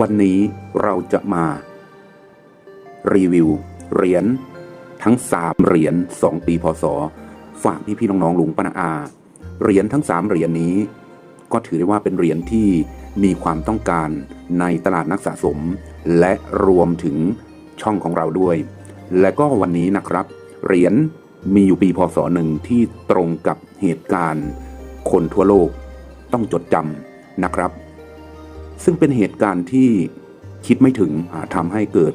วันนี้เราจะมา รีวิว เหรียญทั้ง3เหรียญ2ปีพศ ฝากพี่พี่ๆน้องๆลุงปนาอา เหรียญทั้ง3เหรียญนี้ ก็ถือได้ว่าเป็นเหรียญที่มีความต้องการในตลาดนักสะสม และรวมถึงช่องของเราด้วย และก็วันนี้นะครับ เหรียญมีอยู่ปีพศหนึ่งที่ตรงกับเหตุการณ์ คนทั่วโลกต้องจดจำนะครับ ซึ่งเป็นเหตุการณ์ที่คิดไม่ถึงทำให้เกิด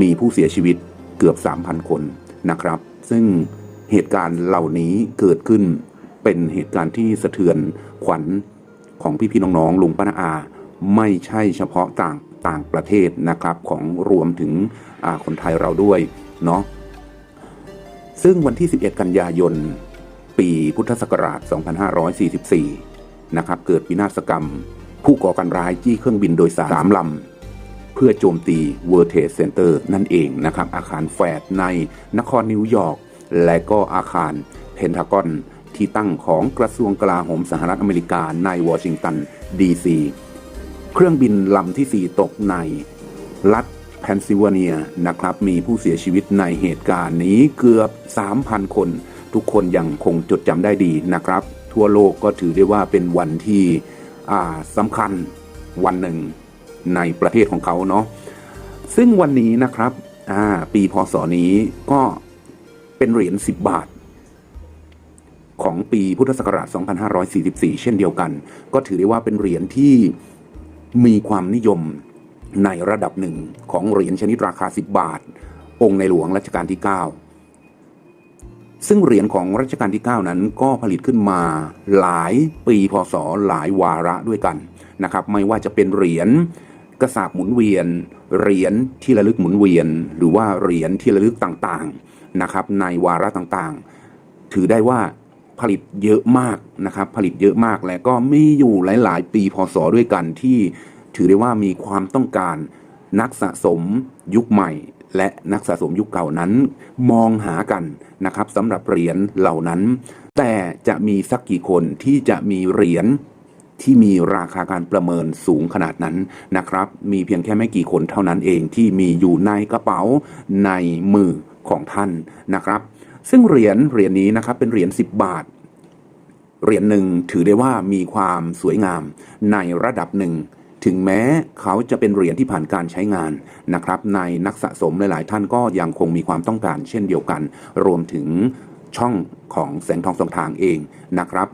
มีผู้เสียชีวิตเกือบ 3,000 คนนะครับ ซึ่งเหตุการณ์เหล่านี้เกิดขึ้นเป็นเหตุการณ์ที่สะเทือนขวัญของพี่ๆน้องๆลุงป้าอา ไม่ใช่เฉพาะต่างต่างประเทศนะครับของรวมถึงคนไทยเราด้วยเนาะซึ่งวันที่ 11 กันยายน ปีพุทธศักราช 2544 นะครับ เกิดวินาศกรรม ผู้ก่อการร้ายจี้เครื่องบินโดยสารสามลำ เพื่อโจมตี World Trade Center นั่นเองนะครับ อาคารแฝดในนครนิวยอร์กและก็อาคารเพนทากอนที่ตั้งของกระทรวงกลาโหมสหรัฐอเมริกาในวอชิงตันดีซีเครื่องบินลำที่ 4 ตกใน รัฐเพนซิลเวเนียนะครับ มีผู้เสียชีวิตในเหตุการณ์นี้เกือบ 3,000 คน ทุกคนยังคงจดจำได้ดีนะครับ ทั่วโลกก็ถือได้ว่าเป็นวันที่ สำคัญวันหนึ่งในประเทศของเขาเนาะซึ่งวันนี้นะครับปีพศนี้ก็เป็นเหรียญ 10 บาท ของปีพุทธศักราช 2544 เช่นเดียวกัน ก็ถือได้ว่าเป็นเหรียญที่มีความนิยมในระดับหนึ่งของเหรียญชนิดราคา 10 บาท องค์ในหลวงรัชกาลที่ 9 ซึ่งเหรียญของรัชกาลที่ 9 นั้นก็ผลิตขึ้นมาหลายปีพศหลายวาระด้วยกันนะครับ ไม่ว่าจะเป็นเหรียญกระสาบหมุนเวียน เหรียญที่ระลึกหมุนเวียน หรือว่าเหรียญที่ระลึกต่างๆนะครับ ในวาระต่างๆ ถือได้ว่าผลิตเยอะมากนะครับ ผลิตเยอะมากและก็มีอยู่หลาย ๆ ปีพศด้วยกันที่ถือได้ว่ามีความต้องการนักสะสมยุคใหม่ และนักสะสมยุคเก่านั้น มองหากันนะครับสำหรับเหรียญเหล่านั้น แต่จะมีสักกี่คนที่จะมีเหรียญที่มีราคาการประเมินสูงขนาดนั้นนะครับ มีเพียงแค่ไม่กี่คนเท่านั้นเองที่มีอยู่ในกระเป๋าในมือของท่านนะครับ ซึ่งเหรียญเหรียญนี้นะครับเป็นเหรียญ10 บาท เหรียญหนึ่งถือได้ว่ามีความสวยงามในระดับหนึ่ง ถึงแม้เขาจะเป็นเหรียญที่ผ่านการใช้งานนะครับในนักสะสมหลาย ๆ ท่านก็ยังคงมีความต้องการเช่นเดียวกัน รวมถึงช่องของแสงทองสองทางเองนะครับ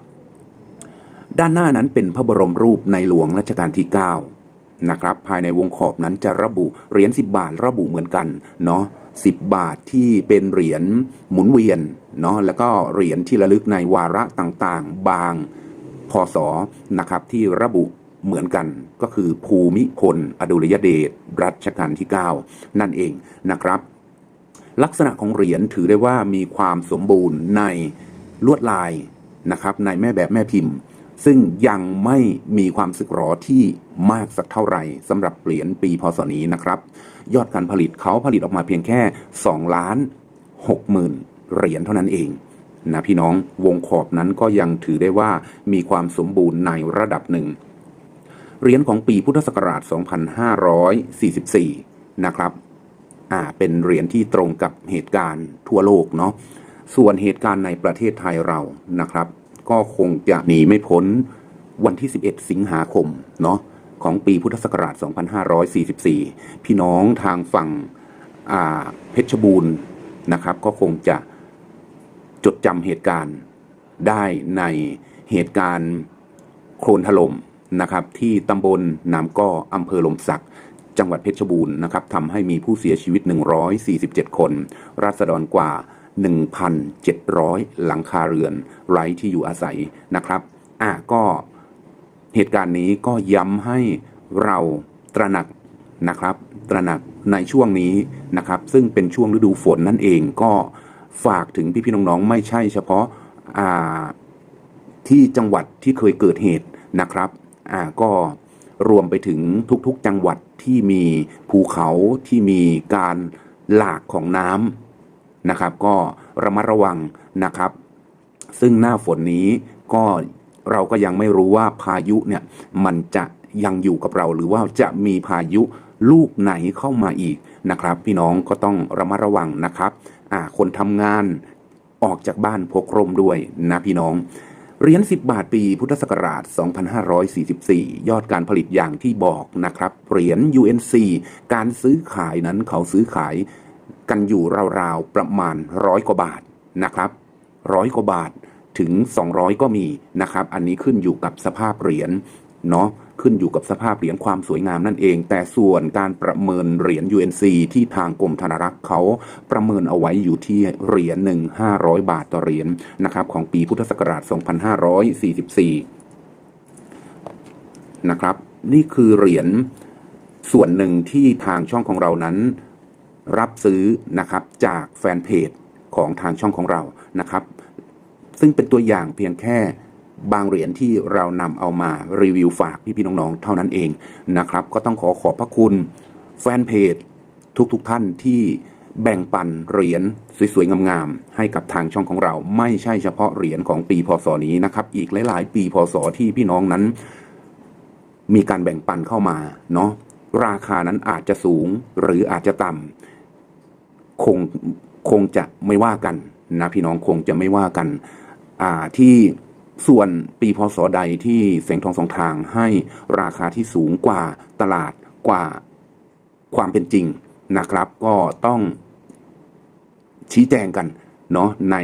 ด้านหน้านั้นเป็นพระบรมรูปในหลวงรัชกาลที่ 9 นะครับ ภายในวงขอบนั้นจะระบุเหรียญ10 บาทระบุเหมือนกันเนาะ10 บาทที่เป็นเหรียญหมุนเวียนเนาะแล้วก็เหรียญที่ระลึกในวาระต่าง ๆ บางพศนะครับที่ระบุ เหมือนกันก็คือภูมิพลอดุลยเดชรัชกาลที่ 9 นั่นเองนะครับ ลักษณะของเหรียญถือได้ว่ามีความสมบูรณ์ในลวดลายนะครับในแม่แบบแม่พิมพ์ ซึ่งยังไม่มีความสึกหรอที่มากสักเท่าไหร่สำหรับเหรียญปีพศนี้นะครับ ยอดการผลิตเขาผลิตออกมาเพียงแค่2ล้าน6หมื่นเหรียญเท่านั้นเองนะพี่น้องวงขอบนั้นก็ยังถือได้ว่ามีความสมบูรณ์ในระดับหนึ่ง เหรียญของปีพุทธศักราช 2544 นะครับ อ่า เป็นเหรียญที่ตรงกับเหตุการณ์ทั่วโลกเนาะ ส่วนเหตุการณ์ในประเทศไทยเรา นะครับ ก็คงจะหนีไม่พ้นวันที่ 11 สิงหาคม เนาะ ของปีพุทธศักราช 2544 พี่น้องทางฝั่งอ่าเพชรบูรณ์นะครับ ก็คงจะจดจำเหตุการณ์ได้ในเหตุการณ์โคลนถล่ม นะครับที่ตำบลน้ำก้ออำเภอลมศักดิ์จังหวัดเพชรบูรณ์นะครับทำให้มีผู้เสียชีวิต 147 คน ราษฎรกว่า 1,700 หลังคาเรือน ไร้ที่อยู่อาศัยนะครับอะก็เหตุการณ์นี้ก็ย้ำให้เราตระหนักนะครับตระหนักในช่วงนี้นะครับ ซึ่งเป็นช่วงฤดูฝนนั่นเองก็ฝากถึงพี่ๆน้องๆ ไม่ใช่เฉพาะอ่าที่จังหวัดที่เคยเกิดเหตุนะครับ อ่าก็รวมไปถึงทุกๆจังหวัดที่มีภูเขาที่มีการหลากของน้ำนะครับ ก็ระมัดระวังนะครับ ซึ่งหน้าฝนนี้ก็เราก็ยังไม่รู้ว่าพายุเนี่ยมันจะยังอยู่กับเราหรือว่าจะมีพายุลูกไหนเข้ามาอีกนะครับ พี่น้องก็ต้องระมัดระวังนะครับคนทำงานออกจากบ้านพกร่มด้วยนะพี่น้อง เหรียญ10 บาทปีพุทธศักราช 2544 ยอดการผลิตอย่างที่บอกนะครับ เหรียญ UNC การซื้อขายนั้นเขาซื้อขายกันอยู่ราวๆ ประมาณร้อยกว่าบาทนะครับร้อยกว่าบาทถึง 200 ก็มีนะครับ อันนี้ขึ้นอยู่กับสภาพเหรียญเนาะ ขึ้นอยู่กับสภาพเหรียญความสวยงามนั่นเอง แต่ส่วนการประเมินเหรียญ UNC ที่ทางกรมธนารักษ์เขาประเมินเอาไว้อยู่ที่เหรียญหนึ่ง500บาทต่อเหรียญนะครับของปีพุทธศักราช 2544 นะครับ นี่คือเหรียญส่วนหนึ่งที่ทางช่องของเรานั้น รับซื้อนะครับจากแฟนเพจของทางช่องของเรานะครับ ซึ่งเป็นตัวอย่างเพียงแค่ บางเหรียญที่เรานำเอามารีวิวฝากพี่ๆน้องๆ เท่านั้นเองนะครับ ก็ต้องขอขอบพระคุณแฟนเพจทุกๆทท่านที่แบ่งปันเหรียญสวยๆ งามๆ ให้กับทางช่องของเรา ไม่ใช่เฉพาะเหรียญของปีพศนี้นะครับ อีกหลาย ๆ ปีพศที่พี่น้องนั้น มีการแบ่งปันเข้ามาเนาะราคานั้นอาจจะสูงหรืออาจจะต่ำคงคงจะไม่ว่ากันนะพี่น้องคงจะไม่ว่ากัน อ่าที่ ส่วนปีพศใดที่แสงทองสองทางให้ราคาที่สูงกว่าตลาดกว่าความเป็นจริงนะครับ ก็ต้องชี้แจงกันเนาะใน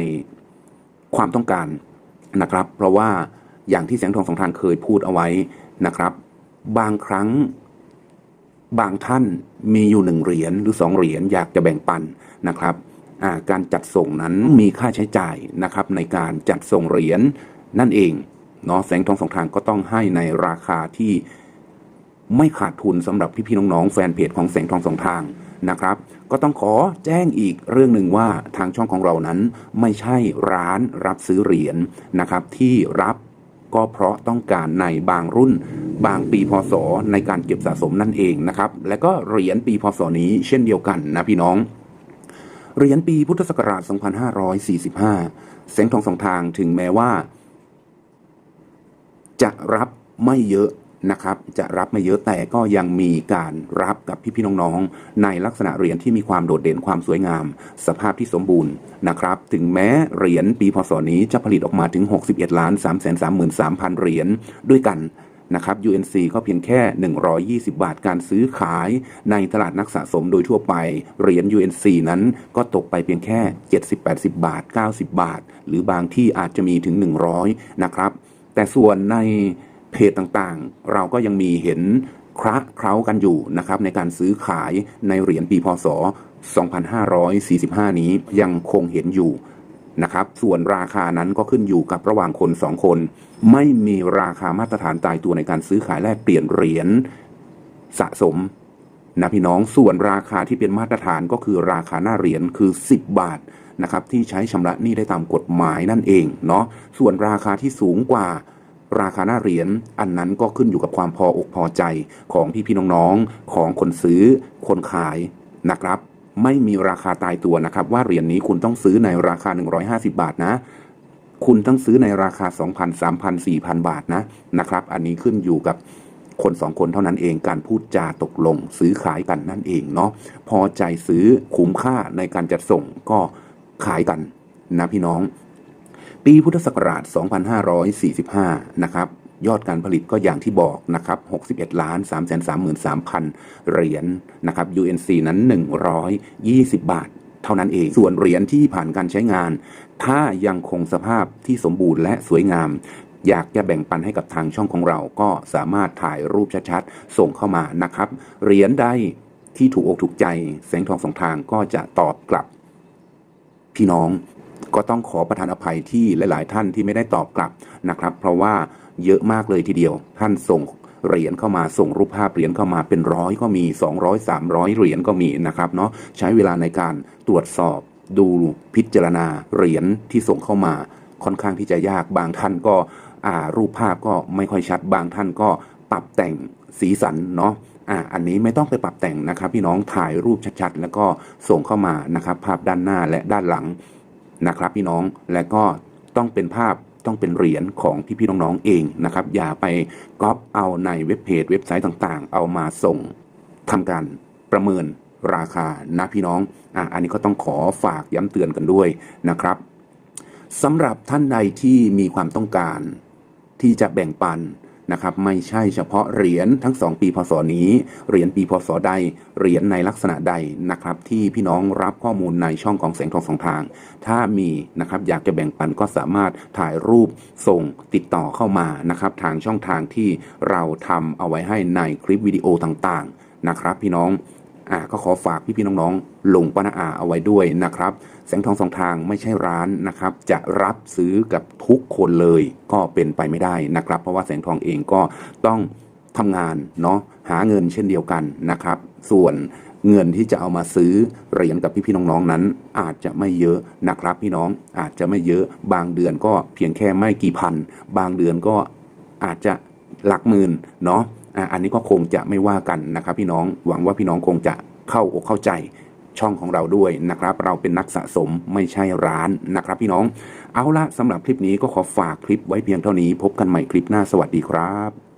ความต้องการนะครับ เพราะว่าอย่างที่แสงทองสองทางเคยพูดเอาไว้นะครับ บางครั้งบางท่านมีอยู่หนึ่งเหรียญหรือสองเหรียญอยากจะแบ่งปันนะครับการจัดส่งนั้นมีค่าใช้จ่ายนะครับในการจัดส่งเหรียญ นั่นเองเนาะแสงทองสองทางก็ต้องให้ในราคาที่ไม่ขาดทุนสำหรับพี่ๆน้องๆแฟนเพจของแสงทองสองทางนะครับ ก็ต้องขอแจ้งอีกเรื่องหนึ่งว่าทางช่องของเรานั้น ไม่ใช่ร้านรับซื้อเหรียญนะครับที่รับก็เพราะต้องการในบางรุ่น บางปีพศในการเก็บสะสมนั่นเองนะครับ และก็เหรียญปีพศนี้เช่นเดียวกันนะพี่น้อง เหรียญปีพุทธศักราช 2545 แสงทองสองทางถึงแม้ว่า จะรับไม่เยอะนะครับ จะรับไม่เยอะแต่ก็ยังมีการรับกับพี่ๆน้องๆ ในลักษณะเหรียญที่มีความโดดเด่นความสวยงาม สภาพที่สมบูรณ์นะครับ ถึงแม้เหรียญปีพศนี้จะผลิตออกมาถึง 61ล้าน3 3 3 3 0 0 เหรียญด้วยกันนะครับ UNC ก็เพียงแค่ 120 บาทการซื้อขายในตลาดนักสะสมโดยทั่วไป เหรียญ UNC นั้นก็ตกไปเพียงแค่ 70-80 บาท 90 บาท หรือบางที่อาจจะมีถึง 100 นะครับ แต่ส่วนในเพจต่างๆ เราก็ยังมีเห็นคระเคล้ากันอยู่นะครับในการซื้อขายในเหรียญปีพศ 2545 นี้ยังคงเห็นอยู่นะครับ ส่วนราคานั้นก็ขึ้นอยู่กับระหว่างคนสองคน ไม่มีราคามาตรฐานตายตัวในการซื้อขายแลกเปลี่ยนเหรียญสะสม นะพี่น้องส่วนราคาที่เป็นมาตรฐานก็คือราคาหน้าเหรียญคือ 10 บาทนะครับที่ใช้ชำระหนี้ได้ตามกฎหมายนั่นเองเนาะส่วนราคาที่สูงกว่าราคาหน้าเหรียญอันนั้นก็ขึ้นอยู่กับความพออกพอใจของพี่พี่น้องๆของคนซื้อคนขายนะครับ ไม่มีราคาตายตัวนะครับ ว่าเหรียญนี้คุณต้องซื้อในราคา 150 บาทนะ คุณต้องซื้อในราคา 2,000 3,000 4,000 บาทนะนะครับ อันนี้ขึ้นอยู่กับ คนสองคนเท่านั้นเองการพูดจาตกลงซื้อขายกันนั่นเองเนาะพอใจซื้อคุ้มค่าในการจัดส่งก็ขายกันนะพี่น้อง ปีพุทธศักราช 2545 นะครับยอดการผลิตก็อย่างที่บอกนะครับ 61 ล้าน 3 3 3 3 0 0 เหรียญนะครับ UNC นั้น 120 บาท เท่านั้นเอง ส่วนเหรียญที่ผ่านการใช้งาน ถ้ายังคงสภาพที่สมบูรณ์และสวยงาม อยากจะแบ่งปันให้กับทางช่องของเราก็สามารถถ่ายรูปชัดๆ ส่งเข้ามานะครับ เหรียญใดที่ถูกอกถูกใจแสงทองสองทางก็จะตอบกลับ พี่น้องก็ต้องขอประทานอภัยที่หลาย ๆ ท่านที่ไม่ได้ตอบกลับนะครับ เพราะว่าเยอะมากเลยทีเดียว ท่านส่งเหรียญเข้ามาส่งรูปภาพเหรียญเข้ามาเป็นร้อยก็มี 200 300 เหรียญก็มีนะครับเนาะใช้เวลาในการตรวจสอบ ดูพิจารณาเหรียญที่ส่งเข้ามาค่อนข้างที่จะยากบางท่านก็ รูปภาพก็ไม่ค่อยชัดบางท่านก็ปรับแต่งสีสันเนาะอ่าอันนี้ไม่ต้องไปปรับแต่งนะครับ พี่น้องถ่ายรูปชัดๆ แล้วก็ส่งเข้ามานะครับ ภาพด้านหน้าและด้านหลังนะครับ พี่น้องและก็ต้องเป็นภาพต้องเป็นเหรียญของพี่ๆน้องๆเองนะครับ อย่าไปก๊อปเอาในเว็บเพจเว็บไซต์ต่างๆ เอามาส่งทำการประเมินราคานะพี่น้องอะอันนี้ก็ต้องขอฝากย้ำเตือนกันด้วยนะครับสำหรับท่านใดที่มีความต้องการ ที่จะแบ่งปันนะครับไม่ใช่เฉพาะเหรียญทั้ง 2 ปีพศนี้ เหรียญปีพศใด เหรียญในลักษณะใดนะครับ ที่พี่น้องรับข้อมูลในช่องของแสงทองสองทาง ถ้ามีนะครับอยากจะแบ่งปันก็สามารถถ่ายรูปส่งติดต่อเข้ามานะครับทางช่องทางที่เราทำเอาไว้ให้ในคลิปวิดีโอต่างๆนะครับ พี่น้อง อ่าก็ขอฝากพี่ๆน้องๆลงปนาอาเอาไว้ด้วยนะครับ แสงทองสองทางไม่ใช่ร้านนะครับ จะรับซื้อกับทุกคนเลยก็เป็นไปไม่ได้นะครับ เพราะว่าแสงทองเองก็ต้องทำงานเนาะหาเงินเช่นเดียวกันนะครับ ส่วนเงินที่จะเอามาซื้อเหรียญกับพี่ๆน้องๆนั้น อาจจะไม่เยอะนะครับ พี่น้องอาจจะไม่เยอะบางเดือนก็เพียงแค่ไม่กี่พัน บางเดือนก็อาจจะหลักหมื่นเนาะอะ อันนี้ก็คงจะไม่ว่ากันนะครับ พี่น้องหวังว่าพี่น้องคงจะเข้าอกเข้าใจช่องของเราด้วยนะครับ เราเป็นนักสะสมไม่ใช่ร้านนะครับ พี่น้องเอาละสำหรับคลิปนี้ก็ขอฝากคลิปไว้เพียงเท่านี้ พบกันใหม่คลิปหน้าสวัสดีครับ